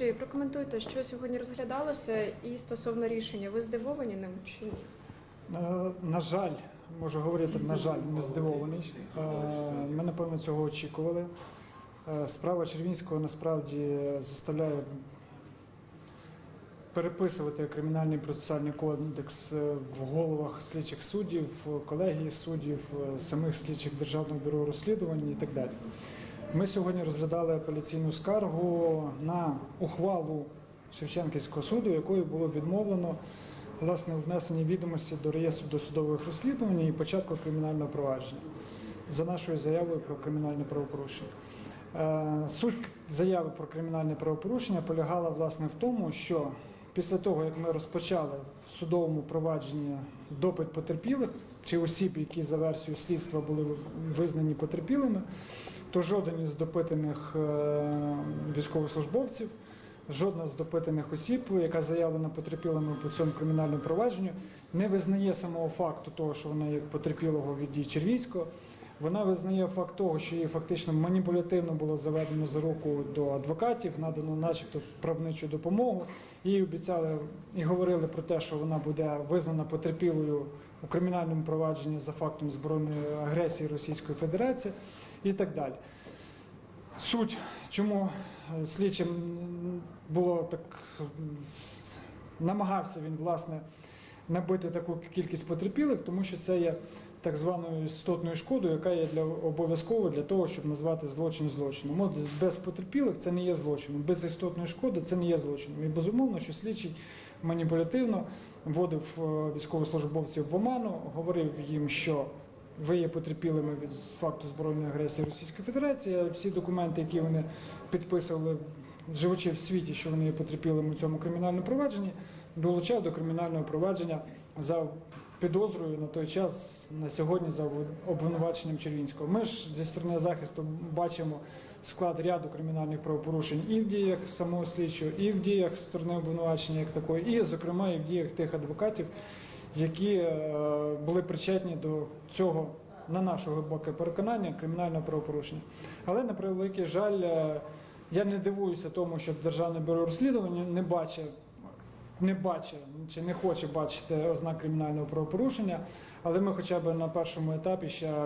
Андрій, прокоментуйте, що сьогодні розглядалося, і стосовно рішення, ви здивовані ним чи ні? Е, На жаль, можу говорити, на жаль, не здивований. Е, Ми, напевно, цього очікували. Е, Справа Червінського насправді заставляє переписувати кримінальний процесуальний кодекс в головах слідчих суддів, колегії суддів, самих слідчих Державного бюро розслідувань і так далі. Ми сьогодні розглядали апеляційну скаргу на ухвалу Шевченківського суду, якою було відмовлено власне внесення відомості до реєстру досудових розслідувань і початку кримінального провадження за нашою заявою про кримінальне правопорушення. Е, Суть заяви про кримінальне правопорушення полягала власне в тому, що після того, як ми розпочали в судовому провадженні допит потерпілих чи осіб, які за версією слідства були визнані потерпілими, то жоден із допитаних е, військовослужбовців, жодна з допитаних осіб, яка заявлена потерпілими по цьому кримінальному провадженню, не визнає самого факту того, що вона є потерпілого від дій Червійського. Вона визнає факт того, що її фактично маніпулятивно було заведено за руку до адвокатів, надано, начебто, правничу допомогу. Їй обіцяли і говорили про те, що вона буде визнана потерпілою у кримінальному провадженні за фактом збройної агресії Російської Федерації і так далі. Суть, чому е, слідчим було так намагався він власне набити таку кількість потерпілих, тому що це є так званою істотною шкодою, яка є для обов'язково для того, щоб назвати злочин злочином. От без потерпілих це не є злочином, без істотної шкоди це не є злочином. І безумовно, що слідчий маніпулятивно вводив е, військовослужбовців в оману, говорив їм, що ви є потерпілими від факту збройної агресії Російської Федерації. Всі документи, які вони підписували, живучи в світі, що вони є потерпілими у цьому кримінальному провадженні, долучав до кримінального провадження за підозрою на той час на сьогодні за обвинуваченням Червінського. Ми ж зі сторони захисту бачимо склад ряду кримінальних правопорушень і в діях самого слідчого, і в діях сторони обвинувачення як такої, і, зокрема, і в діях тих адвокатів, які е, були причетні до цього, на наше глибоке переконання, кримінального правопорушення. Але на превеликий жаль, е, я не дивуюся тому, що Державне бюро розслідування не бачить не бачить чи не хоче бачити ознак кримінального правопорушення, але ми хоча б на першому етапі ще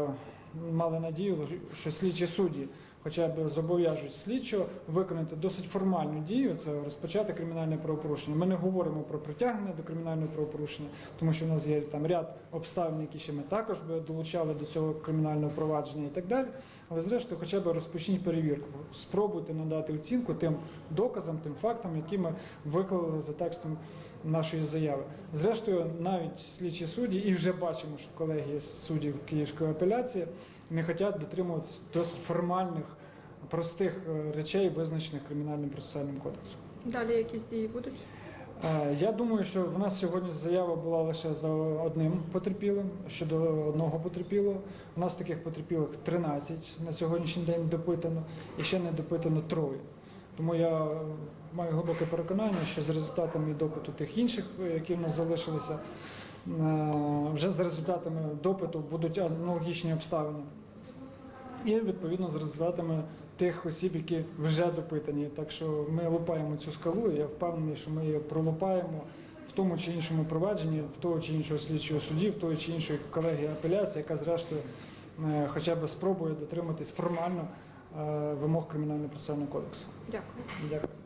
мали надію, що слідчі судді хоча б зобов'яжуть слідчого виконати досить формальну дію, це розпочати кримінальне правопорушення. Ми не говоримо про притягнення до кримінального правопорушення, тому що в нас є там ряд обставин, які ще ми також би долучали до цього кримінального провадження і так далі. Але зрештою, хоча б розпочніть перевірку. Спробуйте надати оцінку тим доказам, тим фактам, які ми виклали за текстом нашої заяви. Зрештою, навіть слідчі судді, і вже бачимо, що колеги суддів Київської апеляції не хочуть дотримуватися досить формальних, простих е, речей, визначених кримінальним процесуальним кодексом. Далі якісь дії будуть? Е, Я думаю, що в нас сьогодні заява була лише за одним потерпілим, щодо одного потерпілого. У нас таких потерпілих 13 на сьогоднішній день допитано і ще не допитано троє. Тому я маю глибоке переконання, що з результатами допиту тих інших, е, які в нас залишилися, вже з результатами допиту будуть аналогічні обставини. І відповідно з результатами тих осіб, які вже допитані. Так що ми лупаємо цю скалу, і я впевнений, що ми її пролупаємо в тому чи іншому провадженні, в того чи іншого слідчого судді, в тої чи іншої колегії апеляції, яка зрештою е, хоча б спробує дотриматись формально е, вимог кримінального процесуального кодексу. Дякую. Дякую.